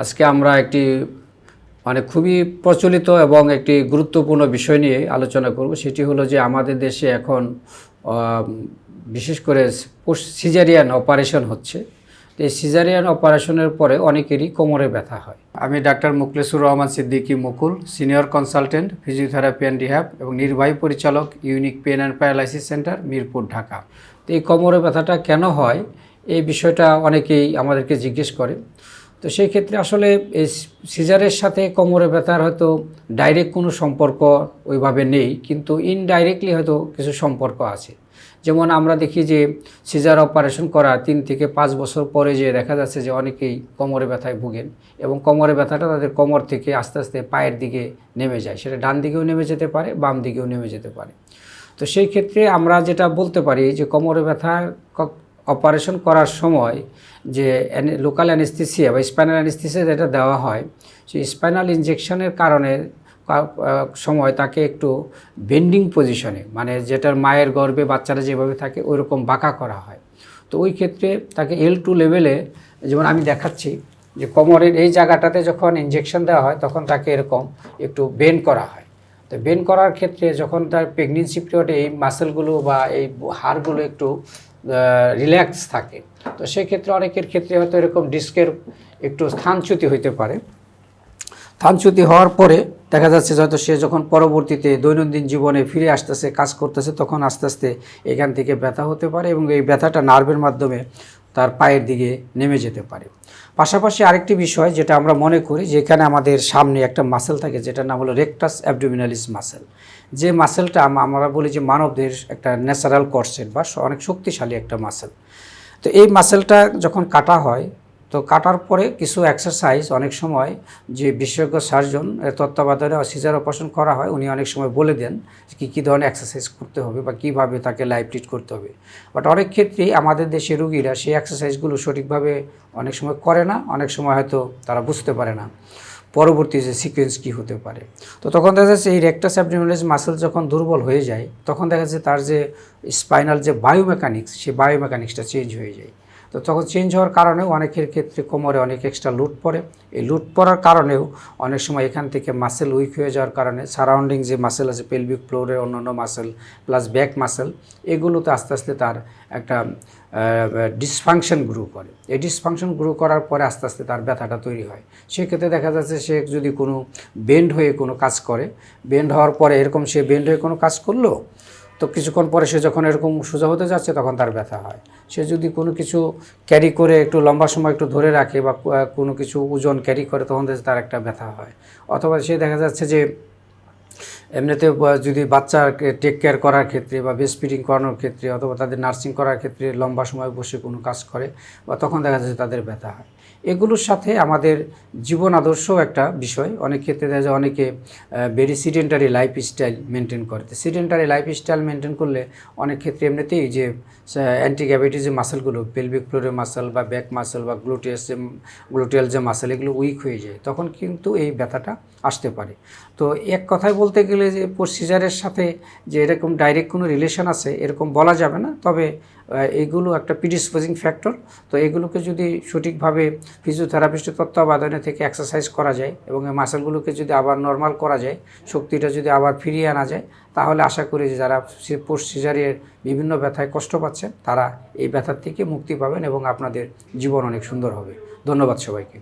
আজকে আমরা একটি মানে খুবই প্রচলিত এবং একটি গুরুত্বপূর্ণ বিষয় নিয়ে আলোচনা করব। সেটি হলো যে আমাদের দেশে এখন বিশেষ করে সিজারিয়ান অপারেশন হচ্ছে। তো এই সিজারিয়ান অপারেশনের পরে অনেকেরই কোমরে ব্যথা হয়। আমি doctor Muklesur Rahman Siddiqui Mukul senior consultant physiotherapy and rehab এবং নির্বাহী পরিচালক unique pain and paralysis centre Mirpur Dhaka. তো এই কোমরে ব্যথাটা কেন হয়? এই বিষয়টা অনেকেই আমাদেরকে জিজ্ঞেস করে। তো সেই ক্ষেত্রে আসলে এই সিজারের সাথে কোমরে ব্যথার হয়তো ডাইরেক্ট কোনো সম্পর্ক ওইভাবে নেই, কিন্তু ইনডাইরেক্টলি হয়তো কিছু সম্পর্ক আছে। যেমন আমরা দেখি যে সিজার অপারেশন করা তিন থেকে পাঁচ বছর পরে যে দেখা যাচ্ছে যে অনেকেই কোমরে ব্যথায় ভুগেন এবং কোমরে ব্যথাটা তাদের কোমর থেকে আস্তে আস্তে পায়ের দিকে নেমে যায়। সেটা ডান দিকেও নেমে যেতে পারে, বাম দিকেও নেমে যেতে পারে। তো সেই ক্ষেত্রে আমরা যেটা বলতে পারি যে কোমরে ব্যথার ক- অপারেশন করার সময় যে লোকাল অ্যানেস্থিসিয়া বা স্পাইনাল অ্যানেস্থিসিয়া যেটা দেওয়া হয় সেই স্পাইনাল ইনজেকশনের কারণে সময় তাকে একটু বেন্ডিং পজিশনে মানে যেটার মায়ের গর্ভে বাচ্চারা যেভাবে থাকে ওই রকম বাঁকা করা হয়। তো ওই ক্ষেত্রে তাকে এল টু লেভেলে যেমন আমি দেখাচ্ছি, যে কোমরের এই জায়গাটাতে যখন ইনজেকশন দেওয়া হয়, তখন তাকে এরকম একটু বেন্ড করা হয়। তো বেন্ড করার ক্ষেত্রে যখন তার প্রেগনেন্সি পিরিয়ডে এই মাসেলগুলো বা এই হাড়গুলো একটু রিল্যাক্স থাকে। তো সেক্ষেত্রে অনেকের ক্ষেত্রে হয়তো এরকম ডিস্কের একটু স্থানচ্যুতি হইতে পারে। স্থানচ্যুতি হওয়ার পরে দেখা যাচ্ছে হয়তো সে যখন পরবর্তীতে দৈনন্দিন জীবনে ফিরে আসতেছে, কাজ করতেছে, তখন আস্তে আস্তে এখান থেকে ব্যথা হতে পারে এবং এই ব্যথাটা নার্ভের মাধ্যমে তার পায়ের দিকে নেমে যেতে পারে। পাশাপাশি আরেকটি বিষয় যেটা আমরা মনে করি, যেখানে আমাদের সামনে একটা মাসেল থাকে, যেটার নাম হলো রেকটাস অ্যাবডোমিনালিস মাসেল যে মাসেলটা আমরা বলি যে মানবদের একটা ন্যাচারাল করসেট বা অনেক শক্তিশালী একটা মাসেল তো এই মাসেলটা যখন কাটা হয় তো কাটার পরে কিছু এক্সারসাইজ অনেক সময় যে বিশেষজ্ঞ সার্জন তত্ত্বাবধানে সিজার অপারেশন করা হয়, উনি অনেক সময় বলে দেন কী কী ধরনের এক্সারসাইজ করতে হবে বা কীভাবে তাকে লাইফ ট্রিট করতে হবে। বাট অনেক ক্ষেত্রেই আমাদের দেশে রুগীরা সেই এক্সারসাইজগুলো সঠিকভাবে অনেক সময় করে না, অনেক সময় হয়তো তারা বুঝতে পারে না। পরবর্তী যে সিকোয়েন্স কী হতে পারে। তো তখন দেখা যাচ্ছে এই রেক্টাস অ্যাবডোমিনালিস মাসেল যখন দুর্বল হয়ে যায়, তখন দেখা যাচ্ছে তার যে স্পাইনাল যে বায়োমেকানিক্স সেই বায়োমেকানিক্সটা চেঞ্জ হয়ে যায়। তো তখন চেঞ্জ হওয়ার কারণেও অনেকের ক্ষেত্রে কোমরে অনেক এক্সট্রা লুট পড়ে। এই লুট পড়ার কারণেও অনেক সময় এখান থেকে মাসেল উইক হয়ে যাওয়ার কারণে সারাউন্ডিং যে মাসেল আছে পেলভিক ফ্লোরের অন্যান্য মাসেল প্লাস ব্যাক মাসেল এগুলোতে আস্তে আস্তে তার একটা ডিসফাংশন গ্রো করে। এই ডিসফাংশন গ্রো করার পরে আস্তে আস্তে তার ব্যথাটা তৈরি হয়। সেক্ষেত্রে দেখা যাচ্ছে সে যদি কোনো বেন্ড হয়ে কোনো কাজ করে বেন্ড হওয়ার পরে এরকম সে বেন্ড হয়ে কোনো কাজ করল তো কিছুক্ষণ পরে সে যখন এরকম সোজা হতে যাচ্ছে, তখন তার ব্যথা হয়। সে যদি কোনো কিছু ক্যারি করে একটু লম্বা সময় একটু ধরে রাখে বা কোনো কিছু ওজন ক্যারি করে, তখন তার একটা ব্যথা হয়। অথবা সে দেখা যাচ্ছে যে এমনিতে যদি বাচ্চাকে টেক কেয়ার করার ক্ষেত্রে বা বেস্ট ফিডিং করানোর ক্ষেত্রে অথবা তাদের নার্সিং করার ক্ষেত্রে লম্বা সময় বসে কোনো কাজ করে বা তখন দেখা যাচ্ছে তাদের ব্যথা হয়। এগুলোর সাথে আমাদের জীবন আদর্শও একটা বিষয়। অনেক ক্ষেত্রে দেখা যায় অনেকে very sedentary life style maintain করে। সিডেন্টারি লাইফ স্টাইল মেনটেন করলে অনেক ক্ষেত্রে এমনিতেই যে অ্যান্টি গ্যাভিটি যে মাসেলগুলো পেলভিক ফ্লোরের মাসেল বা ব্যাক মাসেল বা গ্লুটিয়াস যে গ্লুটিয়াল যে মাসেল এগুলো উইক হয়ে যায়। তখন কিন্তু এই ব্যথাটা আসতে পারে। তো এক কথায় বলতে গেলে যে প্রসিজারের সাথে যে এরকম ডাইরেক্ট কোনো রিলেশন আছে, এরকম বলা যাবে না। তবে এগুলো একটা প্রিডিসপোজিং ফ্যাক্টর তো এগুলোকে যদি সঠিকভাবে ফিজিওথেরাপিস্টের তত্ত্বাবধানে থেকে এক্সারসাইজ করা যায় এবং এই মাসেলগুলোকে যদি আবার নর্মাল করা যায়, শক্তিটা যদি আবার ফিরিয়ে আনা যায়, তাহলে আশা করি যে যারা পোস্ট সিজারের বিভিন্ন ব্যথায় কষ্ট পাচ্ছেন, তারা এই ব্যথার থেকে মুক্তি পাবেন এবং আপনাদের জীবন অনেক সুন্দর হবে। ধন্যবাদ সবাইকে।